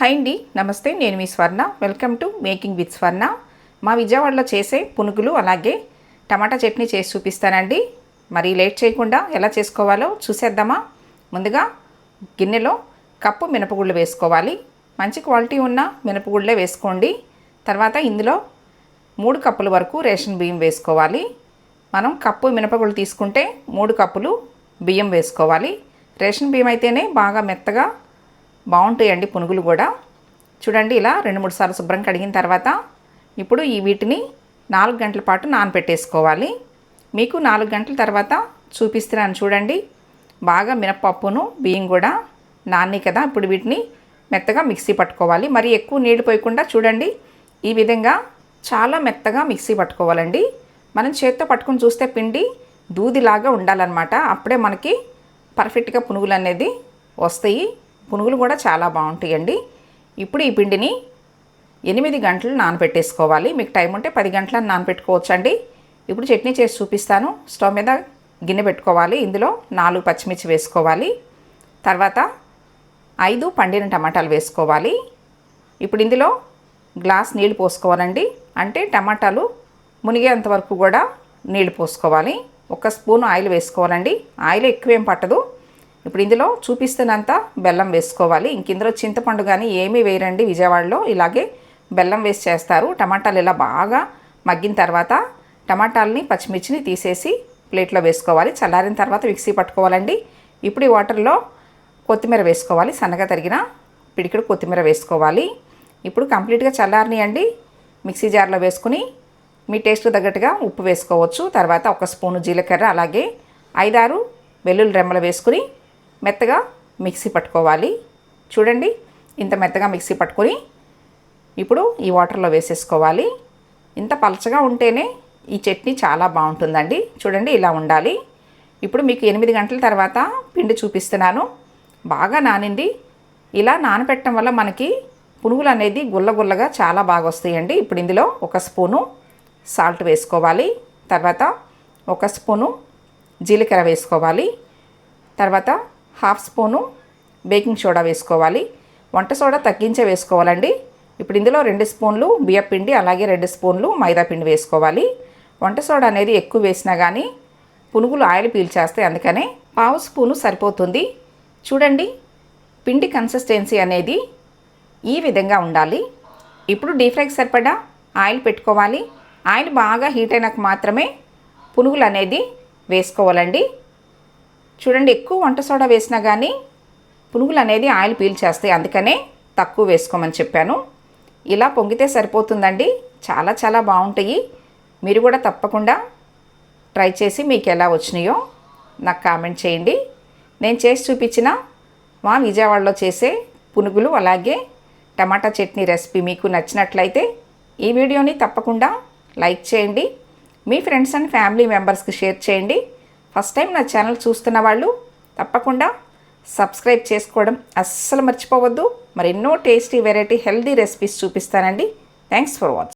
Hi అండి నమస్తే నేను మీ Swarna. Welcome to making with Swarna. మా విజయవాడలో చేసే పునుగులు అలాగే టమాటా చట్నీ చేసి చూపిస్తానండి. మరి లేట్ చేయకుండా ఎలా చేసుకోవాలో చూసేద్దామా? ముందుగా గిన్నెలో కప్పు మినపగుళ్ళు వేసుకోవాలి. మంచి క్వాలిటీ ఉన్న మినపగుళ్ళే వేసుకోండి. తర్వాత ఇందులో మూడు కప్పుల వరకు రేషన్ బియ్యం వేసుకోవాలి. మనం కప్పు మినపగుళ్ళు తీసుకుంటే మూడు కప్పులు బియ్యం వేసుకోవాలి. రేషన్ బియ్యం అయితేనే బాగా మెత్తగా బాగుంటాయండి పునుగులు కూడా. చూడండి ఇలా రెండు మూడు సార్లు శుభ్రం కడిగిన తర్వాత ఇప్పుడు ఈ వీటిని నాలుగు గంటల పాటు నానపెట్టేసుకోవాలి మీకు నాలుగు గంటల తర్వాత చూపిస్తున్నాను చూడండి. బాగా మినప్పప్పును బియ్యం కూడా నాని కదా ఇప్పుడు వీటిని మెత్తగా మిక్సీ పట్టుకోవాలి. మరి ఎక్కువ నీళ్ళు పోయకుండా చూడండి. ఈ విధంగా చాలా మెత్తగా మిక్సీ పట్టుకోవాలండి. మనం చేత్తో పట్టుకుని చూస్తే పిండి దూదిలాగా ఉండాలన్నమాట. అప్పుడే మనకి పర్ఫెక్ట్గా పునుగులు అనేది వస్తాయి. పునుగులు కూడా చాలా బాగుంటాయండి. ఇప్పుడు ఈ పిండిని ఎనిమిది గంటలు నానబెట్టేసుకోవాలి. మీకు టైం ఉంటే పది గంటలను నానబెట్టుకోవచ్చు అండి ఇప్పుడు చట్నీ చేసి చూపిస్తాను. స్టవ్ మీద గిన్నె పెట్టుకోవాలి. ఇందులో నాలుగు పచ్చిమిర్చి వేసుకోవాలి. తర్వాత ఐదు పండిన టమాటాలు వేసుకోవాలి. ఇప్పుడు ఇందులో గ్లాస్ నీళ్ళు పోసుకోవాలండి. అంటే టమాటాలు మునిగేంత వరకు కూడా నీళ్ళు పోసుకోవాలి. ఒక స్పూన్ ఆయిల్ వేసుకోవాలండి. ఆయిల్ ఎక్కువేం పట్టదు. ఇప్పుడు ఇందులో చూపిస్తున్నంత బెల్లం వేసుకోవాలి. ఇంక ఇందులో చింతపండు కానీ ఏమీ వేయరండి విజయవాడలో. ఇలాగే బెల్లం వేసి చేస్తారు. టమాటాలు ఇలా బాగా మగ్గిన తర్వాత టమాటాలని పచ్చిమిర్చిని తీసేసి ప్లేట్లో వేసుకోవాలి. చల్లారిన తర్వాత మిక్సీ పట్టుకోవాలండి. ఇప్పుడు ఈ వాటర్లో కొత్తిమీర వేసుకోవాలి. సన్నగా తరిగిన పిడికిడు కొత్తిమీర వేసుకోవాలి. ఇప్పుడు కంప్లీట్గా చల్లారనియండి. మిక్సీ జార్లో వేసుకుని మీ టేస్ట్ తగ్గట్టుగా ఉప్పు వేసుకోవచ్చు. తర్వాత ఒక స్పూను జీలకర్ర అలాగే ఐదారు వెల్లుల్లి రెమ్మలు వేసుకుని మెత్తగా మిక్సీ పట్టుకోవాలి. చూడండి ఇంత మెత్తగా మిక్సీ పట్టుకొని ఇప్పుడు ఈ వాటర్లో వేసేసుకోవాలి. ఇంత పలచగా ఉంటేనే ఈ చట్నీ చాలా బాగుంటుందండి. చూడండి ఇలా ఉండాలి. ఇప్పుడు మీకు ఎనిమిది గంటల తర్వాత పిండి చూపిస్తున్నాను. బాగా నానింది. ఇలా నానపెట్టడం వల్ల మనకి పునుగులు అనేది గుల్లగుల్లగా చాలా బాగా వస్తాయండి. ఇప్పుడు ఇందులో ఒక స్పూను సాల్ట్ వేసుకోవాలి. తర్వాత ఒక స్పూను జీలకర్ర వేసుకోవాలి. తర్వాత హాఫ్ స్పూను బేకింగ్ సోడా వేసుకోవాలి. వంట సోడా తగ్గించే వేసుకోవాలండి. ఇప్పుడు ఇందులో రెండు స్పూన్లు బియ్యపిండి అలాగే రెండు స్పూన్లు మైదా పిండి వేసుకోవాలి. వంట సోడా అనేది ఎక్కువ వేసినా కానీ పునుగులు ఆయిల్ పీల్చేస్తాయి. అందుకనే పావు స్పూను సరిపోతుంది. చూడండి పిండి కన్సిస్టెన్సీ అనేది ఈ విధంగా ఉండాలి. ఇప్పుడు డీప్ ఫ్రైకి సరిపడా ఆయిల్ పెట్టుకోవాలి. ఆయిల్ బాగా హీట్ అయినాక మాత్రమే పునుగులు అనేది వేసుకోవాలండి. చూడండి ఎక్కువ వంట సోడా వేసినా కానీ పునుగులు అనేది ఆయిల్ పీల్చేస్తాయి. అందుకనే తక్కువ వేసుకోమని చెప్పాను. ఇలా పొంగితే సరిపోతుందండి. చాలా చాలా బాగుంటాయి. మీరు కూడా తప్పకుండా ట్రై చేసి మీకు ఎలా వచ్చినాయో నాకు కామెంట్ చేయండి. నేను చేసి చూపించిన మా విజయవాడలో చేసే పునుగులు అలాగే టమాటా చట్నీ రెసిపీ మీకు నచ్చినట్లయితే ఈ వీడియోని తప్పకుండా లైక్ చేయండి. మీ ఫ్రెండ్స్ అండ్ ఫ్యామిలీ మెంబర్స్కి షేర్ చేయండి. ఫస్ట్ టైం నా ఛానల్ చూస్తున్న వాళ్ళు తప్పకుండా సబ్స్క్రైబ్ చేసుకోవడం అస్సలు మర్చిపోవద్దు. మరెన్నో టేస్టీ వెరైటీ హెల్దీ రెసిపీస్ చూపిస్తానండి. Thanks for watching